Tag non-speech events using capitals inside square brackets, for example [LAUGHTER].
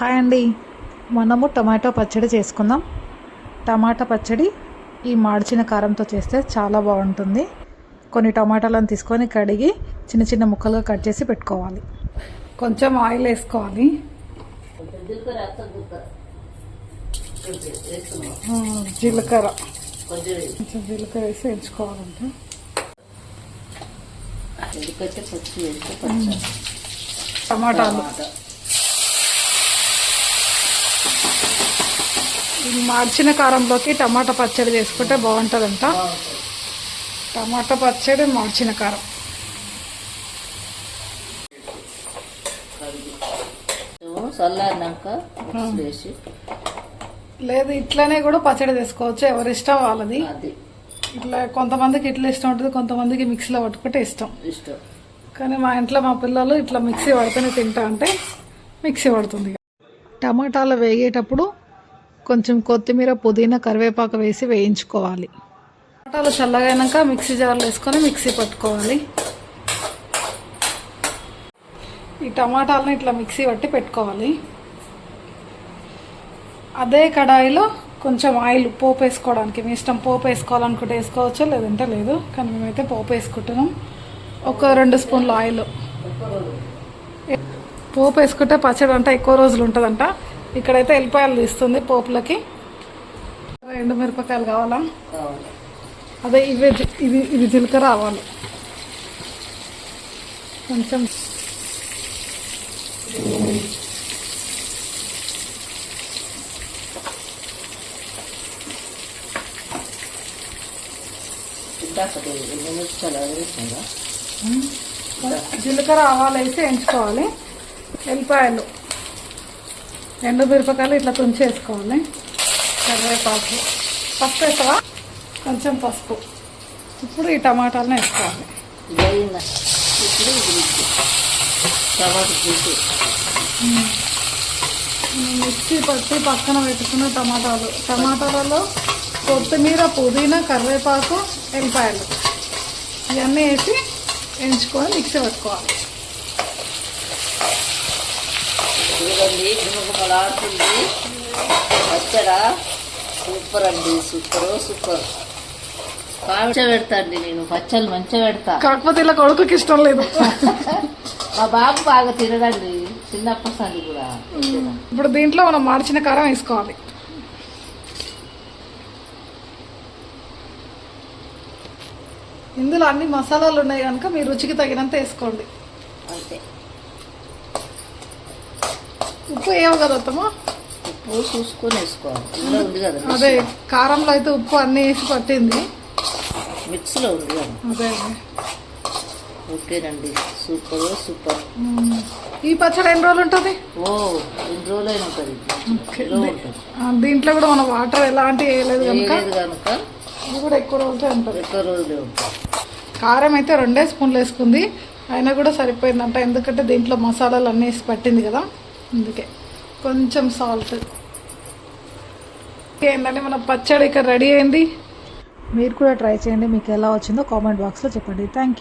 Hi అండి. మనము tomato పచ్చడి చేసుకుందాం. టమాటా పచ్చడి ఈ మాడిచిన కారంతో చేస్తే చాలా బాగుంటుంది. కొన్ని టమాటాలను తీసుకొని కడిగి చిన్న చిన్న ముక్కలుగా కట్ చేసి పెట్టుకోవాలి. కొంచెం ఆయిల్ వేసుకోవాలి. జీలకర్ర. కొంచెం జీలకర్ర వేసి వేయించుకోవాలంటే. టమాటాలు. మార్చిన కారంలోకి టమాటా పచ్చడి చేసుకుంటే బాగుంటుందంట. టమాటా పచ్చడి మార్చిన కారం. లేదు ఇట్లనే కూడా పచ్చడి చేసుకోవచ్చు. ఎవరి ఇష్టం వాళ్ళది. ఇట్లా కొంతమందికి ఇట్లా ఇష్టం ఉంటుంది కొంతమందికి మిక్సీలో పట్టుకుంటే ఇష్టం. ఇష్టం. కానీ మా ఇంట్లో మా పిల్లలు ఇట్లా మిక్సీ పడితేనే తింటా అంటే మిక్సీ పడుతుంది. టమాటాలు వేగేటప్పుడు కొంచెం కొత్తిమీర పుదీనా కరివేపాకు వేసి వేయించుకోవాలి. టమాటాలు చల్లగైనాక మిక్సీ జార్లో వేసుకొని మిక్సీ పట్టుకోవాలి. ఈ టమాటాలను ఇట్లా మిక్సీ పట్టి పెట్టుకోవాలి. అదే కడాయిలో కొంచెం ఆయిల్ పోపు వేసుకోవడానికి మీ ఇష్టం పోపు వేసుకోవాలనుకుంటే వేసుకోవచ్చు లేదంటే లేదు కానీ మేమైతే పోపు వేసుకుంటున్నాం. ఒక రెండు స్పూన్లు ఆయిల్. పోపు వేసుకుంటే పచ్చడి అంటే ఎక్కువ రోజులు ఉంటుందంట. ఇక్కడైతే ఎల్లిపాయలు తీస్తుంది పోపులకి. ఎండు మిరపకాయలు కావాలా? అదే ఇవే ఇది ఇది జీలకర్ర ఆవాలు. కొంచెం జీలకర్ర ఆవాలు వేసి ఎంచుకోవాలి. ఎల్లిపాయలు. ఎండు మిరపకాయలు ఇట్లా తుంచి వేసుకోవాలి కరివేపాకు. పసుపు వేస్తావా? కొంచెం పసుపు. ఇప్పుడు ఈ టమాటాలను వేసుకోవాలి. ఇప్పుడు మిక్సీ. పట్టి పక్కన పెట్టుకున్న టమాటాలు. టమాటాలలో కొత్తిమీర పుదీనా కరివేపాకు ఎల్లిపాయలు ఇవన్నీ వేసి ఎంచుకొని మిక్సీ పెట్టుకోవాలి. చూడండి గుమగుమలాడుతుంది పచ్చడా. సూపర్ అండి సూపర్ సూపర్. మంచిగా పెడతా అండి నేను పచ్చళ్ళు మంచిగా పెడతా. కాకపోతే ఇలా కొడుకుకి ఇష్టం లేదు. [LAUGHS] మా బాబు బాగా తినడండి చిన్నప్పటి కూడా. ఇప్పుడు దీంట్లో మనం మార్చిన కారం వేసుకోవాలి. ఇందులో అన్ని మసాలాలు ఉన్నాయి కనుక మీ రుచికి తగినంత వేసుకోండి. అంతే. ఉప్పు వేయవు కదా అత్తమ్మ. ఉప్పు చూసుకొని వేసుకోవాలి ఇందులో ఉంది కదా అదే కారంలో అయితే ఉప్పు అన్నీ వేసి పట్టింది. మిక్స్లో ఉంది కదా. అదే ఓకేనండి సూపర్ సూపర్. ఈ పచ్చడి ఎన్ని రోజులు ఉంటుంది? ఓ ఎన్ని రోజులైనా ఉంటుంది. దీంట్లో కూడా మనం వాటర్ కనుక వేయలేదు కనుక ఇది కూడా ఎక్కువ రోజులే ఉంటుంది. ఎక్కువ రోజులే ఉంటుంది. కారం అయితే రెండే స్పూన్లు వేసుకుంది. అయినా కూడా సరిపోయిందంట. ఎందుకంటే దీంట్లో మసాలాలు అన్నీ వేసి పట్టింది కదా. అందుకే. కొంచెం సాల్ట్ ఏంటంటే మన పచ్చడి ఇక్కడ రెడీ అయింది. మీరు కూడా ట్రై చేయండి మీకు ఎలా వచ్చిందో కామెంట్ బాక్స్లో చెప్పండి. Thank you